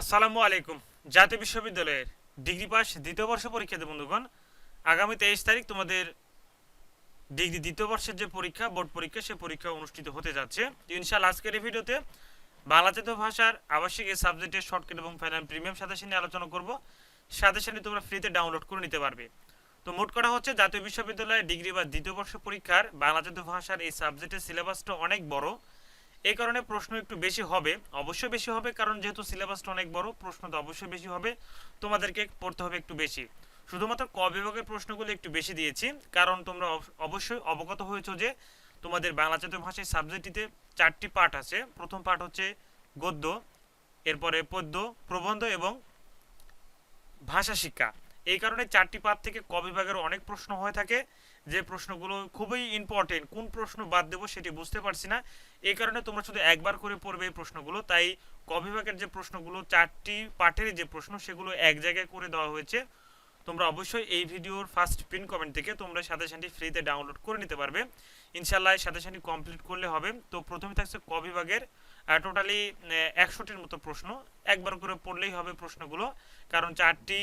আসসালামু আলাইকুম। জাতীয় বিশ্ববিদ্যালয়ের ডিগ্রি পাস দ্বিতীয় বর্ষ পরীক্ষাতে বন্ধুগণ, আগামী তেইশ তারিখ তোমাদের ডিগ্রি দ্বিতীয় বর্ষের যে পরীক্ষা, বোর্ড পরীক্ষা, সে পরীক্ষা অনুষ্ঠিত হতে যাচ্ছে। তো ইনশাআল্লাহ আজকের এই ভিডিওতে বাংলা জাতীয় ভাষার আবাসিক এই সাবজেক্টের শর্টকাট এবং ফাইনাল প্রিমিয়াম সাজেশন নিয়ে আলোচনা করব। সাথে সাথে তোমরা ফ্রিতে ডাউনলোড করে নিতে পারবে। তো মোট করা হচ্ছে, জাতীয় বিশ্ববিদ্যালয়ের ডিগ্রি বা দ্বিতীয় বর্ষ পরীক্ষার বাংলা জাতীয় ভাষার এই সাবজেক্টের সিলেবাসটা অনেক বড়। এই কারণে প্রশ্ন একটু বেশি হবে। অবশ্যই বেশি হবে কারণ যেহেতু সিলেবাসটা অনেক বড়, প্রশ্ন তো অবশ্যই বেশি হবে। তোমাদেরকে পড়তে হবে একটু বেশি। শুধুমাত্র ক বিভাগের প্রশ্নগুলো একটু বেশি দিয়েছি, কারণ তোমরা অব- অবশ্যই অবগত হয়েছো যে তোমাদের বাংলা জাতীয় ভাষায় সাবজেক্টটিতে চারটি পার্ট আছে। প্রথম পার্ট হচ্ছে গদ্য, এরপরে পদ্য, প্রবন্ধ এবং ভাষা শিক্ষা। এই কারণে চারটি পাঠ থেকে ক বিভাগের অনেক প্রশ্ন হয়ে থাকে। যে প্রশ্নগুলো খুবই ইম্পর্টেন্ট কোন প্রশ্ন বাদ দেবো সেটি বুঝতে পারছি না। এই কারণে তোমরা শুধু একবার করে পড়বে এই প্রশ্নগুলো। তাই ক বিভাগের যে প্রশ্নগুলো, চারটি পাঠের যে প্রশ্ন, সেগুলো এক জায়গায় করে দেওয়া হয়েছে। তোমরা অবশ্যই এই ভিডিওর ফার্স্ট পিন কমেন্ট থেকে তোমরা সাজেশনটি ফ্রিতে ডাউনলোড করে নিতে পারবে। ইনশাল্লাহ সাজেশনটি কমপ্লিট করলে হবে। তো প্রথমে থাকছে ক বিভাগের টোটালি একশোটির মতো প্রশ্ন। একবার করে পড়লেই হবে প্রশ্নগুলো, কারণ চারটি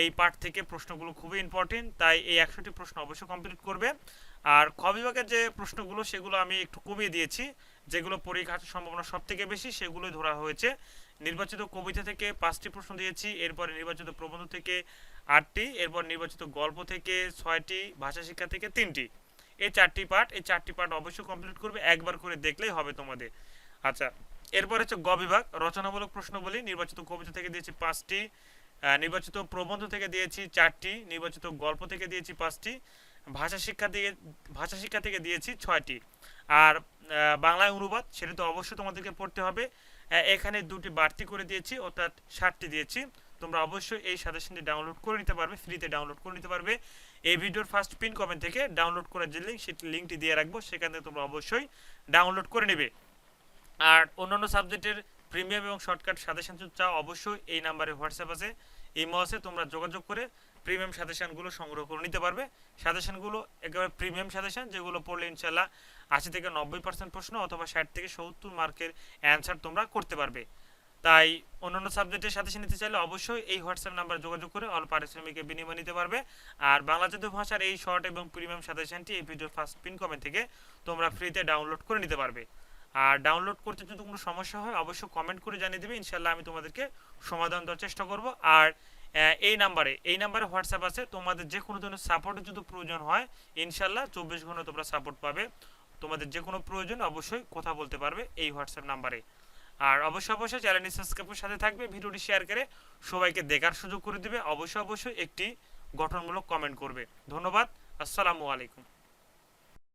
এই পার্ট থেকে প্রশ্নগুলো খুবই ইম্পর্টেন্ট তাই এই একশোটি প্রশ্ন অবশ্যই কমপ্লিট করবে। আর খ বিভাগের যে প্রশ্নগুলো, সেগুলো আমি একটু কমিয়ে দিয়েছি। যেগুলো পরীক্ষার সম্ভাবনা সব থেকে বেশি, সেগুলোই ধরা হয়েছে। নির্বাচিত কবিতা থেকে পাঁচটি প্রশ্ন দিয়েছি, এরপরে নির্বাচিত প্রবন্ধ থেকে আটটি, এরপর নির্বাচিত গল্প থেকে ছয়টি, ভাষা শিক্ষা থেকে তিনটি। এই চারটি পার্ট এই চারটি পার্ট অবশ্যই কমপ্লিট করবে, একবার করে দেখলেই হবে তোমাদের। আচ্ছা এরপর হচ্ছে গ বিভাগ, রচনামূলক প্রশ্নগুলি নির্বাচিত কবিতা থেকে দিয়েছি পাঁচটি নির্বাচিত প্রবন্ধ থেকে দিয়েছি চারটি, নির্বাচিত গল্প থেকে দিয়েছি পাঁচটি, ভাষা শিক্ষা দিয়ে, ভাষা শিক্ষা থেকে দিয়েছি ছয়টি। আর বাংলায় অনুবাদ, সেটা তো অবশ্যই তোমাদেরকে পড়তে হবে। এখানে দুটি বাড়তি করে দিয়েছি, অর্থাৎ ষাটটি দিয়েছি। তোমরা অবশ্যই এই সাজেশনটি ডাউনলোড করে নিতে পারবে ফ্রিতে ডাউনলোড করে নিতে পারবে। এই ভিডিওর ফার্স্ট পিন কমেন্ট থেকে ডাউনলোড করার যে লিঙ্ক সেটি লিঙ্কটি দিয়ে রাখব, সেখান থেকে তোমরা অবশ্যই ডাউনলোড করে নেবে। আর অন্যান্য সাবজেক্টের প্রিমিয়াম এবং শর্টকাট সাজেশন চাও, অবশ্যই এই নাম্বারে হোয়াটসঅ্যাপ আছে ইমো আছে, তোমরা যোগাযোগ করে প্রিমিয়াম সাজেশানগুলো সংগ্রহ করে নিতে পারবে। সাজেশনগুলো একেবারে প্রিমিয়াম সাজেশান যেগুলো পড়লে ইনশাল্লাহ আশি থেকে নব্বই পার্সেন্ট প্রশ্ন অথবা ষাট থেকে সত্তর মার্কের অ্যান্সার তোমরা করতে পারবে। তাই অন্যান্য সাবজেক্টের সাথে নিতে চাইলে অবশ্যই এই হোয়াটসঅ্যাপ নাম্বার যোগাযোগ করে অল পারিশ্রমিকের বিনিময় নিতে পারবে। আর বাংলা জাতীয় ভাষার এই শর্ট এবং প্রিমিয়াম সাজেশনটি এই ভিডিওর ফার্স্ট পিন কমেন্ট থেকে তোমরা ফ্রিতে ডাউনলোড করে নিতে পারবে। আর ডাউনলোড করতে যদি কোনো সমস্যা হয়, অবশ্যই কমেন্ট করে জানিয়ে দেবে। ইনশাল্লাহ আমি তোমাদেরকে সমাধান দেওয়ার চেষ্টা করব। আর এই নাম্বারে এই নাম্বারে হোয়াটসঅ্যাপ আছে। তোমাদের যে কোনো ধরনের সাপোর্টের যদি প্রয়োজন হয় ইনশাল্লাহ চব্বিশ ঘণ্টা তোমরা সাপোর্ট পাবে। তোমাদের যে কোনো প্রয়োজন, অবশ্যই কথা বলতে পারবে এই হোয়াটসঅ্যাপ নাম্বারে। আর অবশ্যই অবশ্যই চ্যানেলটি সাবস্ক্রাইবের সাথে থাকবে, ভিডিওটি শেয়ার করে সবাইকে দেখার সুযোগ করে দেবে। অবশ্যই অবশ্যই একটি গঠনমূলক কমেন্ট করবে। ধন্যবাদ, আসসালামু আলাইকুম।